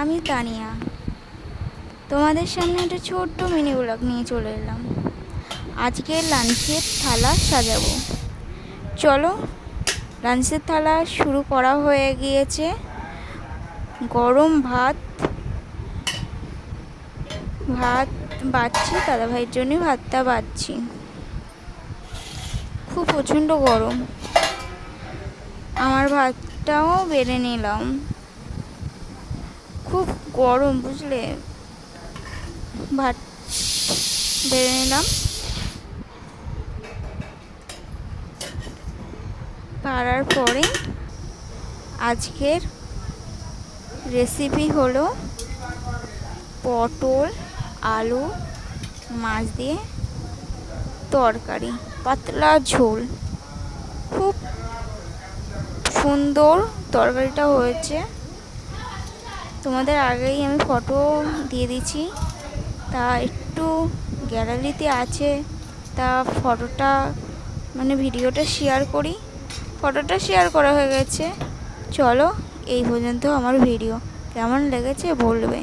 আমি তানিয়া। তোমাদের সামনে একটা ছোট্ট মিনি ব্লগ নিয়ে চলে এলাম। আজকে লাঞ্চের থালা সাজাবো। চলো লাঞ্চের থালা শুরু করা হয়ে গিয়েছে। গরম ভাত ভাত বাড়ছি দাদাভাইয়ের জন্যই ভাতটা বাড়ছি খুব প্রচণ্ড গরম। আমার ভাতটাও বেড়ে নিলাম। খুব গরম, বুঝলে? ভাত বেড়ে নিলাম। পাড়ার পরে আজকের রেসিপি হলো পটল, আলু, মাছ দিয়ে তরকারি, পাতলা ঝোল। খুব সুন্দর তরকারিটা হয়েছে। তোমাদের আগেই আমি ফটো দিয়ে দিচ্ছি তা একটু গ্যালারিতে আছে। তা ফটোটা মানে ভিডিওটা শেয়ার করি। ফটোটা শেয়ার করা হয়ে গেছে। চলো, এই পর্যন্ত আমার ভিডিও কেমন লেগেছে বলবে?